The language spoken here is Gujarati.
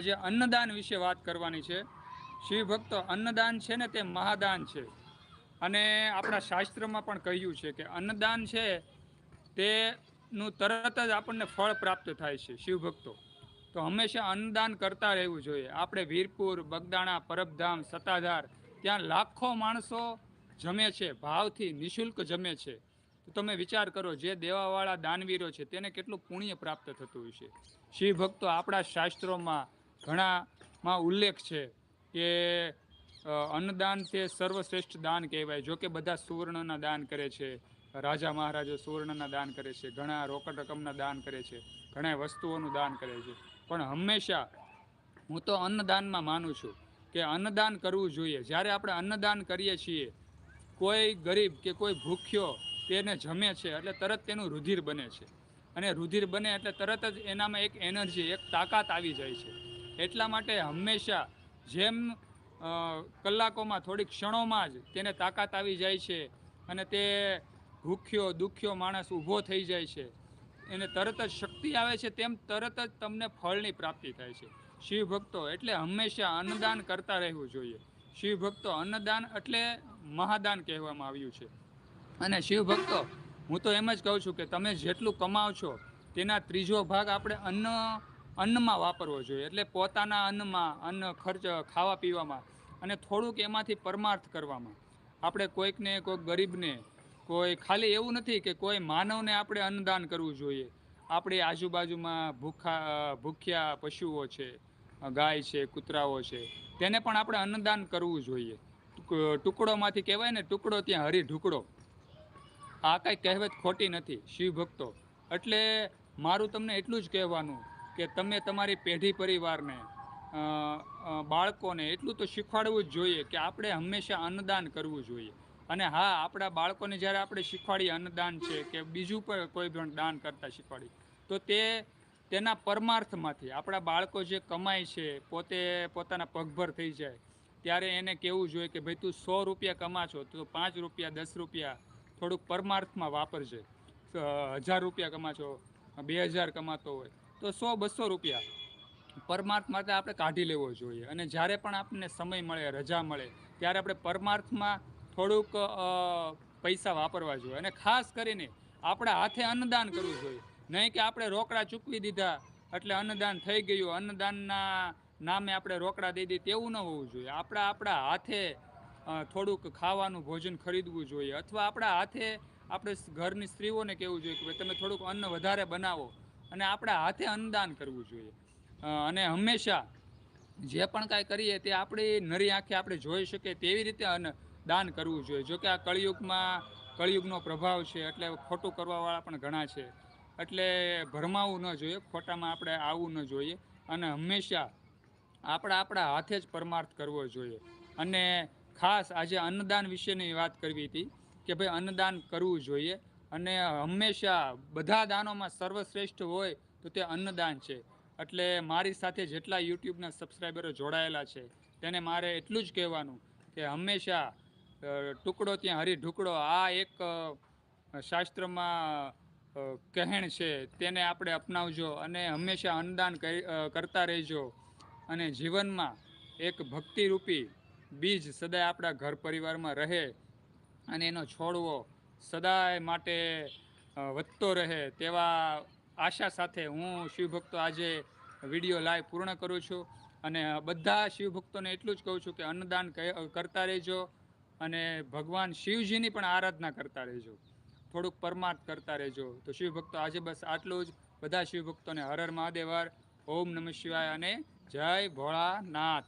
જે અન્નદાન વિશે વાત કરવાની છે. શિવ ભક્તો અન્નદાન છે ને તે મહાદાન છે. અને આપણા શાસ્ત્રમાં પણ કહ્યું છે કે અન્નદાન છે તેનું તરત જ આપણને ફળ પ્રાપ્ત થાય છે શિવ ભક્તો. તો હંમેશા અન્નદાન કરતા રહેવું જોઈએ. આપણે વીરપુર, બગદાણા, પરબધામ, સત્તાધાર, ત્યાં લાખો માણસો જમે છે, ભાવથી નિશુલ્ક જમે છે. તો તમે વિચાર કરો, જે દેવાવાળા દાનવીરો છે, તેને કેટલું પુણ્ય પ્રાપ્ત થતું હશે શિવ ભક્તો આપણા શાસ્ત્રોમાં ઘણામાં ઉલ્લેખ છે કે અન્નદાન તે સર્વશ્રેષ્ઠ દાન કહેવાય. જો કે બધા સુવર્ણના દાન કરે છે. રાજા મહારાજો સુવર્ણના દાન કરે છે. ઘણા રોકડ રકમના દાન કરે છે. ઘણા વસ્તુઓનું દાન કરે છે. પણ હંમેશા હું તો અન્નદાનમાં માનું છું કે અન્નદાન કરવું જોઈએ. જ્યારે આપણે અન્નદાન કરીએ છીએ, કોઈ ગરીબ કે કોઈ ભૂખ્યો તેને જમે છે એટલે તરત તેનું રુધિર બને છે. અને રુધિર બને એટલે તરત જ એનામાં એક એનર્જી, એક તાકાત આવી જાય છે. એટલા માટે હંમેશા જેમ કલાકોમાં, થોડીક ક્ષણોમાં જ તેને તાકાત આવી જાય છે અને તે ભૂખ્યો, દુખ્યો માણસ ઊભો થઈ જાય છે. એને તરત જ શક્તિ આવે છે, તેમ તરત જ તમને ફળની પ્રાપ્તિ થાય છે. શિવ ભક્તો એટલે હંમેશા અન્નદાન કરતા રહેવું જોઈએ. શિવ ભક્તો અન્નદાન એટલે મહાદાન કહેવામાં આવ્યું છે. અને શિવ ભક્તો હું તો એમ જ કહું છું કે તમે જેટલું કમાવ છો, તેના ત્રીજો ભાગ આપણે અન્ન અન્નમાં વાપરવો જોઈએ. એટલે પોતાના અન્નમાં અન્ન ખર્ચ ખાવા પીવામાં અને થોડુંક એમાંથી પરમાર્થ કરવામાં. આપણે કોઈકને, કોઈક ગરીબને, કોઈ ખાલી એવું નથી કે કોઈ માનવને આપણે અન્નદાન કરવું જોઈએ. આપણી આજુબાજુમાં ભૂખા, ભૂખ્યા પશુઓ છે, ગાય છે, કૂતરાઓ છે, તેને પણ આપણે અન્નદાન કરવું જોઈએ. ટુકડોમાંથી કહેવાય ને, ટુકડો ત્યાં હરી ઢુકડો. આ કાંઈ કહેવત ખોટી નથી શિવ ભક્તો એટલે મારું તમને એટલું જ કહેવાનું કે તમે તમારી પેઢી પરિવારને બાળકોને એટલું તો શીખવાડવું જ જોઈએ કે આપણે હંમેશા અન્નદાન કરવું જોઈએ. અને હા, આપણા બાળકોને જ્યારે આપણે શીખવાડીએ અન્નદાન છે કે બીજું પણ કોઈ પણ દાન કરતા શીખવાડીએ, તો તે તેના પરમાર્થમાંથી આપણા બાળકો જે કમાય છે, પોતે પોતાના પગભર થઈ જાય, ત્યારે એને કહેવું જોઈએ કે ભાઈ તું સો રૂપિયા કમા છો, તો પાંચ રૂપિયા, દસ રૂપિયા થોડુંક પરમાર્થમાં વાપરજે. હજાર રૂપિયા કમા છો બે હજાર કમાતો હોય. તો સો બસો રૂપિયા પરમાર્થ માટે આપણે કાઢી લેવો જોઈએ. અને જ્યારે પણ આપણને સમય મળે, રજા મળે, ત્યારે આપણે પરમાર્થમાં થોડુંક પૈસા વાપરવા જોઈએ. અને ખાસ કરીને આપણા હાથે અન્નદાન કરવું જોઈએ. નહીં કે આપણે રોકડા ચૂકવી દીધા એટલે અન્નદાન થઈ ગયું, અન્નદાનના નામે આપણે રોકડા દઈ દઈએ તેવું ન હોવું જોઈએ. આપણા આપણા હાથે થોડુંક ખાવાનું, ભોજન ખરીદવું જોઈએ. અથવા આપણા હાથે આપણે ઘરની સ્ત્રીઓને કહેવું જોઈએ કે ભાઈ, તમે થોડુંક અન્ન વધારે બનાવો. અને આપણા હાથે અન્નદાન કરવું જોઈએ. અને હંમેશા જે પણ કાંઈ કરીએ તે આપણી નરી આંખે આપણે જોઈ શકીએ તેવી રીતે અન્ન દાન કરવું જોઈએ. જોકે આ કળિયુગમાં કળિયુગનો પ્રભાવ છે એટલે ખોટું કરવાવાળા પણ ઘણા છે. એટલે ભરમાવું ન જોઈએ, ખોટામાં આપણે આવવું ન જોઈએ અને હંમેશા આપણે આપણા હાથે જ પરમાર્થ કરવો જોઈએ. અને ખાસ આજે અન્નદાન વિશેની વાત કરવી હતી કે ભાઈ અન્નદાન કરવું જોઈએ. અને હંમેશા બધા દાનોમાં સર્વશ્રેષ્ઠ હોય તો તે અન્નદાન છે. એટલે મારી સાથે જેટલા યુટ્યુબના સબસ્ક્રાઈબરો જોડાયેલા છે, તેને મારે એટલું જ કહેવાનું કે હંમેશા ટુકડો ત્યાં હરી ઢુકડો, આ એક શાસ્ત્રમાં કહેણ છે, તેને આપણે અપનાવજો અને હંમેશા અન્નદાન કરી- કરતા રહેજો. અને જીવનમાં એક ભક્તિરૂપી બીજ સદાય આપણા ઘર પરિવારમાં રહે અને એનો છોડવો સદાય માટે વધતો રહે તેવા આશા સાથે હું શિવભક્તો આજે વીડિયો લાઈવ પૂર્ણ કરું છું. અને બધા શિવભક્તોને એટલું જ કહું છું કે અન્નદાન કરતા રહેજો અને ભગવાન શિવજીની પણ આરાધના કરતા રહેજો. થોડુંક પરમાર્થ કરતા રહેજો. તો શિવભક્તો આજે બસ આટલું જ. બધા શિવભક્તોને હર હર મહાદેવ ઓમ નમઃ શિવાય અને જય ભોળાનાથ.